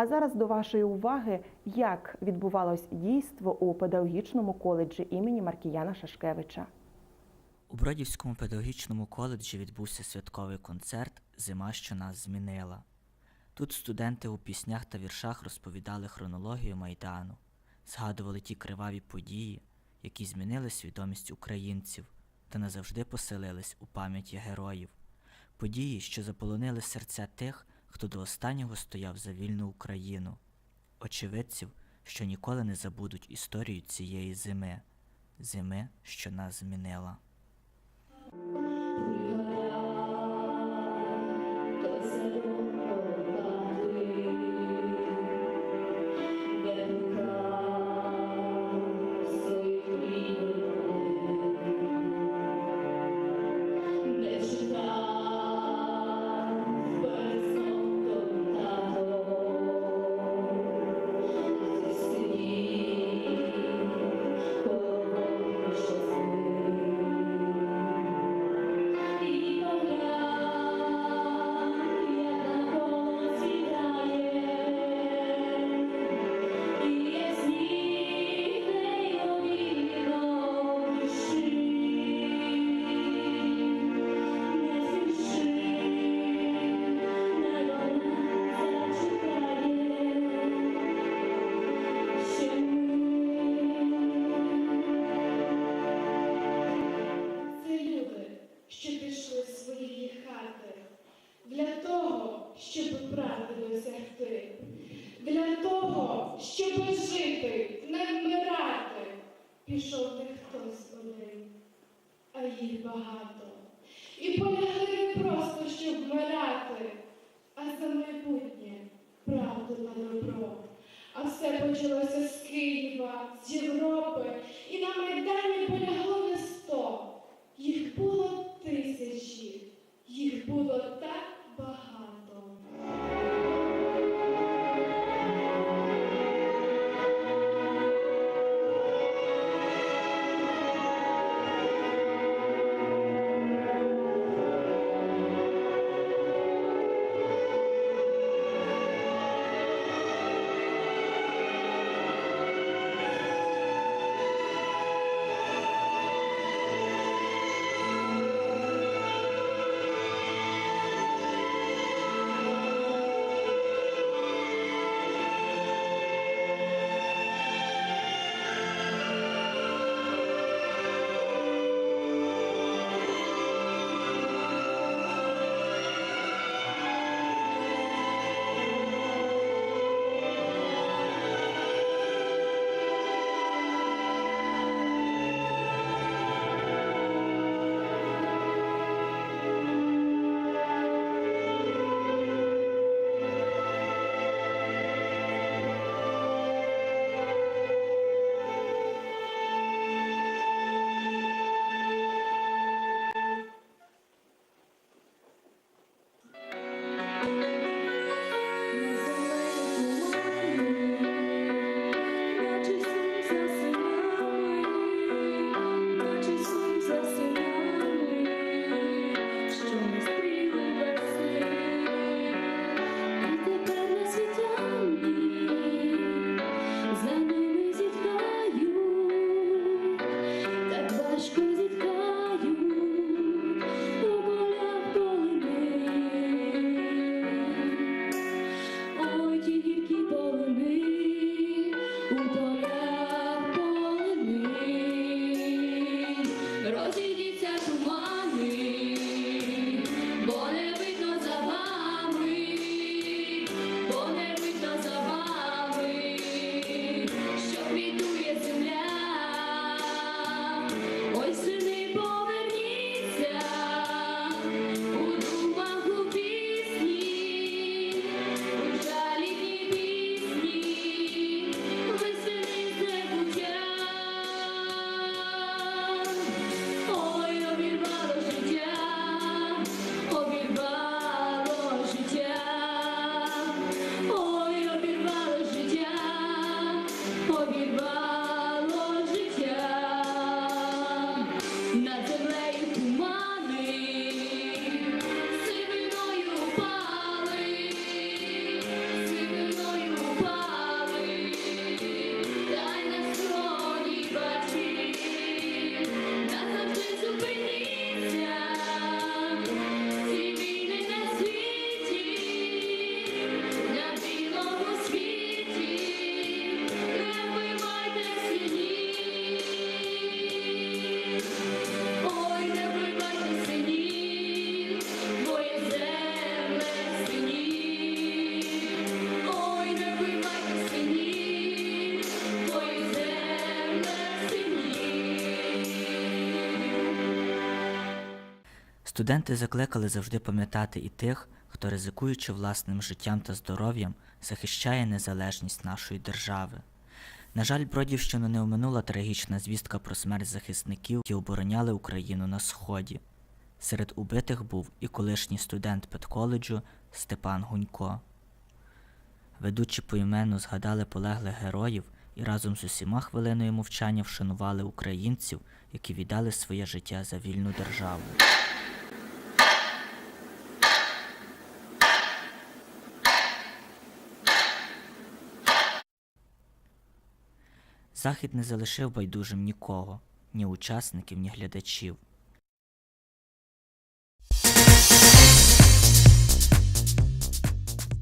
А зараз до вашої уваги, як відбувалось дійство у педагогічному коледжі імені Маркіяна Шашкевича. У Бродівському педагогічному коледжі відбувся святковий концерт Зима, що нас змінила. Тут студенти у піснях та віршах розповідали хронологію Майдану, згадували ті криваві події, які змінили свідомість українців та назавжди поселились у пам'яті героїв, події, що заполонили серця тих, хто до останнього стояв за вільну Україну, очевидців, що ніколи не забудуть історію цієї зими, зими, що нас змінила. І щоб жити, не вмирати. Пішов не хтось один, а їх багато. І полягли не просто, щоб вмирати, а за майбутнє, правду та добро. А все почалося з Києва, з Європи, і на Майдані полягло не сто. Їх було тисячі, їх було Студенти закликали завжди пам'ятати і тих, хто, ризикуючи власним життям та здоров'ям, захищає незалежність нашої держави. На жаль, Бродівщину не оминула трагічна звістка про смерть захисників, які обороняли Україну на сході. Серед убитих був і колишній студент педколеджу Степан Гунько. Ведучі поіменно згадали полеглих героїв і разом з усіма хвилиною мовчання вшанували українців, які віддали своє життя за вільну державу. Захід не залишив байдужим нікого, ні учасників, ні глядачів.